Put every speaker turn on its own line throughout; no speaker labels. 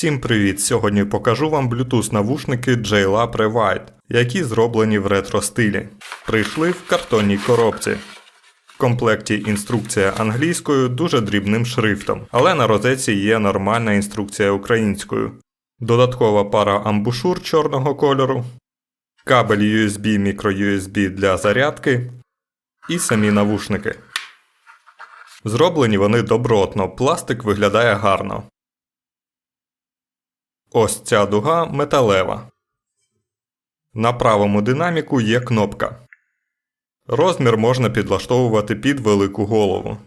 Всім привіт! Сьогодні покажу вам Bluetooth навушники JLab Revite, які зроблені в ретро стилі. Прийшли в картонній коробці. В комплекті інструкція англійською дуже дрібним шрифтом, але на розетці є нормальна інструкція українською. Додаткова пара амбушур чорного кольору, кабель USB microUSB для зарядки і самі навушники. Зроблені вони добротно, пластик виглядає гарно. Ось ця дуга металева. На правому динаміку є кнопка. Розмір можна підлаштовувати під велику голову.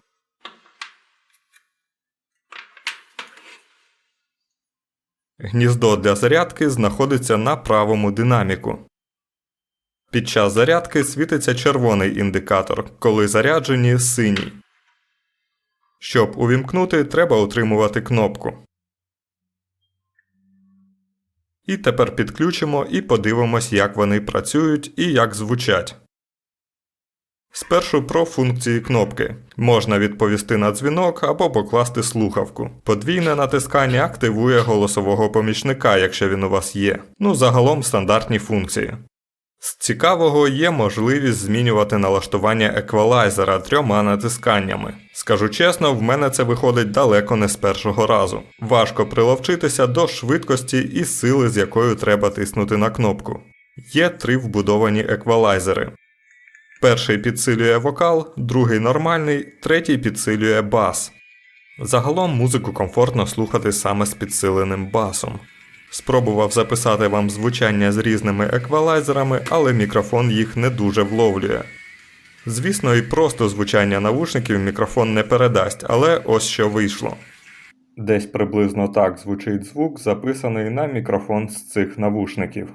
Гніздо для зарядки знаходиться на правому динаміку. Під час зарядки світиться червоний індикатор, коли заряджені синій. Щоб увімкнути, треба утримувати кнопку. І тепер підключимо і подивимось, як вони працюють і як звучать. Спершу про функції кнопки. Можна відповісти на дзвінок або покласти слухавку. Подвійне натискання активує голосового помічника, якщо він у вас є. Ну, загалом стандартні функції. З цікавого є можливість змінювати налаштування еквалайзера трьома натисканнями. Скажу чесно, в мене це виходить далеко не з першого разу. Важко приловчитися до швидкості і сили, з якою треба тиснути на кнопку. Є три вбудовані еквалайзери. Перший підсилює вокал, другий нормальний, третій підсилює бас. Загалом музику комфортно слухати саме з підсиленим басом. Спробував записати вам звучання з різними еквалайзерами, але мікрофон їх не дуже вловлює. Звісно, і просто звучання навушників мікрофон не передасть, але ось що вийшло. Десь приблизно так звучить звук, записаний на мікрофон з цих навушників.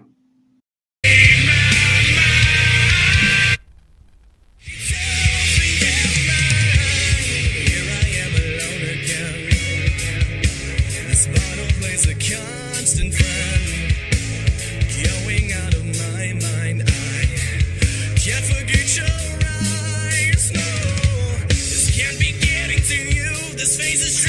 Bottle plays a friend. Going out of my mind. I can't forget your eyes. No, this can't be getting to you. This face is